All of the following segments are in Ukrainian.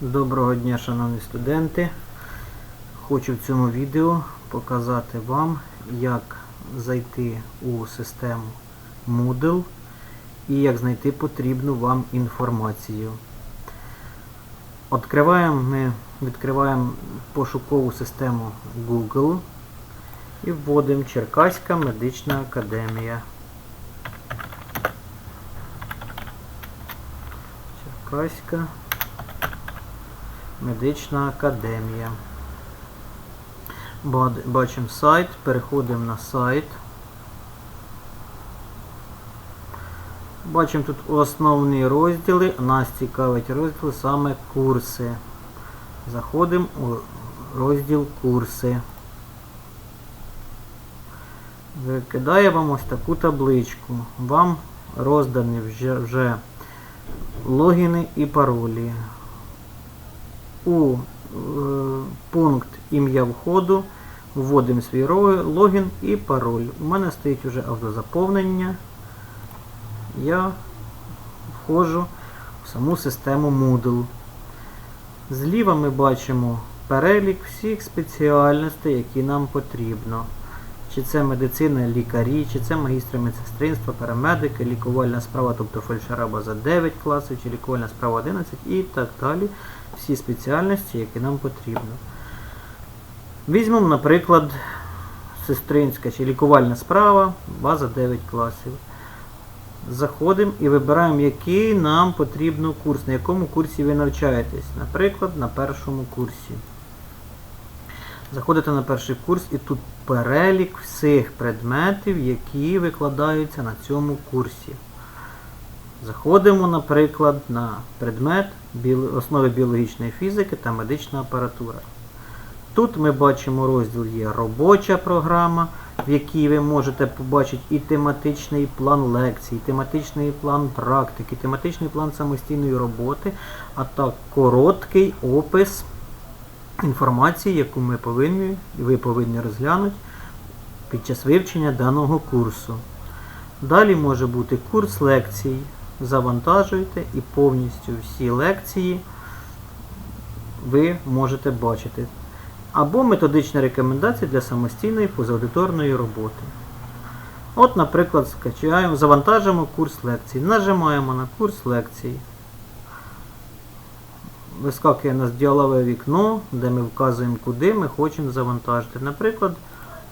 Доброго дня, шановні студенти. Хочу в цьому відео показати вам, як зайти у систему Moodle і як знайти потрібну вам інформацію. Откриваємо, ми відкриваємо пошукову систему Google і вводимо Черкаська медична академія. Черкаська медична академія. Бачимо сайт, переходимо на сайт. Бачимо тут основні розділи. Нас цікавить розділ саме курси. Заходимо у розділ курси. Викидає вам ось таку табличку. Вам роздані вже, логіни і паролі. У е, пункт ім'я входу вводимо свій логін і пароль. У мене стоїть вже автозаповнення. Я входжу в саму систему Moodle. Зліва ми бачимо перелік всіх спеціальностей, які нам потрібно. Чи це медицина, лікарі, чи це магістри медсестринства, парамедики, лікувальна справа, тобто фельдшера база 9 класів, чи лікувальна справа 11 і так далі. Всі спеціальності, які нам потрібно. Візьмемо, наприклад, сестринська чи лікувальна справа, база 9 класів. Заходимо і вибираємо, який нам потрібно курс, на якому курсі ви навчаєтесь. Наприклад, на першому курсі. Заходите на перший курс і тут перелік всіх предметів, які викладаються на цьому курсі. Заходимо, наприклад, на предмет основи біологічної фізики та медична апаратура. Тут ми бачимо розділ є робоча програма, в якій ви можете побачити і тематичний план лекцій, і тематичний план практики, і тематичний план самостійної роботи, а так короткий опис інформації, яку ми повинні і ви повинні розглянути під час вивчення даного курсу. Далі може бути курс лекцій. Завантажуєте і повністю всі лекції ви можете бачити. Або методичні рекомендації для самостійної позаудиторної роботи. От, наприклад, скачаємо, завантажимо курс лекцій. Нажимаємо на курс лекцій. Вискакує у нас діалове вікно, де ми вказуємо, куди ми хочемо завантажити. Наприклад,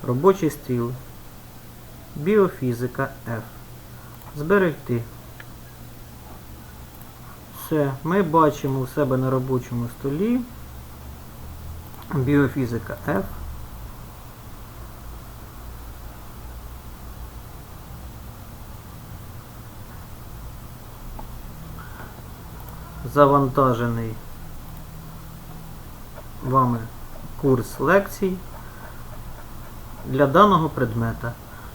робочий стіл. Біофізика F. Зберегти. Все, ми бачимо у себе на робочому столі біофізика F. Завантажений вами курс лекцій для даного предмета.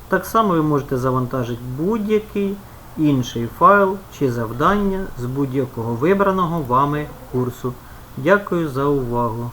Так само ви можете завантажити будь-який інший файл чи завдання з будь-якого вибраного вами курсу. Дякую за увагу!